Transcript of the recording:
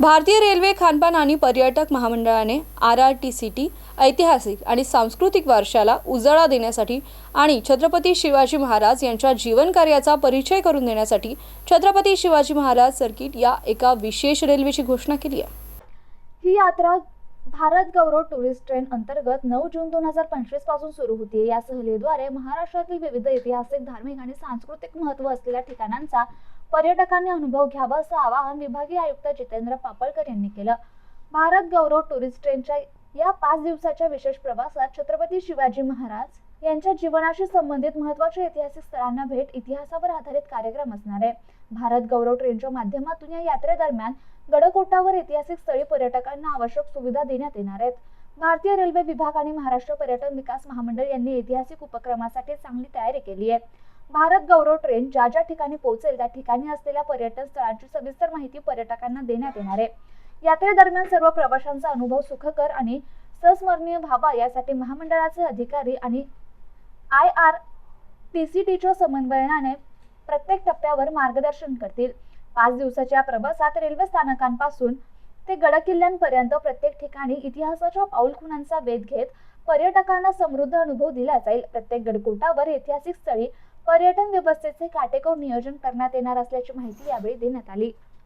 भारतीय रेल्वे खानपान आणि पर्यटक महामंडळाने R R T C T ऐतिहासिक आणि सांस्कृतिक वारशाला उजाळा देण्यासाठी आणि छत्रपती शिवाजी महाराज यांच्या जीवनकार्याचा परिचय करून देण्यासाठी छत्रपती शिवाजी महाराज सर्किट या एका विशेष रेल्वेची घोषणा केली आहे. ही यात्रा भारत गौरव टुरिस्ट ट्रेन अंतर्गत नऊ जून दोन हजार पंचवीसपासून सुरू होते या सहलीद्वारे महाराष्ट्रातील विविध ऐतिहासिक धार्मिक आणि सांस्कृतिक महत्त्व असलेल्या ठिकाणांचा पर्यटकांनी अनुभव घ्यावा असं आवाहन विभागीय आयुक्त जितेंद्र पापळकर यांनी केलं. भारत गौरव टुरिस्ट ट्रेनच्या या पाच दिवसाच्या विशेष प्रवासात छत्रपती शिवाजी महाराज यांच्या जीवनाशी संबंधित महत्त्वाच्या ऐतिहासिक स्थळांना भेट इतिहासावर आधारित कार्यक्रम असणार आहे. भारत गौरव ट्रेनच्या माध्यमातून या यात्रेदरम्यान गडकोटावर ऐतिहासिक स्थळी पर्यटकांना आवश्यक सुविधा देण्यात येणार आहेत. भारतीय रेल्वे विभाग आणि महाराष्ट्र पर्यटन विकास महामंडळ यांनी ऐतिहासिक उपक्रमासाठी चांगली तयारी केली आहे. भारत गौरव ट्रेन ज्या ज्या ठिकाणी पोहोचेल त्या ठिकाणी असलेल्या पर्यटन स्थळांची सविस्तर माहिती पर्यटकांना देण्यात येणार आहे. यात्रेदरम्यान सर्व प्रवाशांचा अनुभव सुखकर आणि संस्मरणीय व्हावा यासाठी महामंडळाचे अधिकारी आणि आय आर टी सी टीच्या समन्वयाने प्रत्येक टप्प्यावर मार्गदर्शन करतील. पाच दिवसाच्या प्रवासात रेल्वे स्थानकांपासून ते गडकिल्ल्यांपर्यंत प्रत्येक ठिकाणी इतिहासाच्या पाऊलखुणांचा वेध घेत पर्यटकांना समृद्ध अनुभव दिला जाईल. प्रत्येक गडकोटावर ऐतिहासिक स्थळी पर्यटन व्यवस्थेचे काटेकोर नियोजन करण्यात येणार असल्याची माहिती यावेळी देण्यात आली.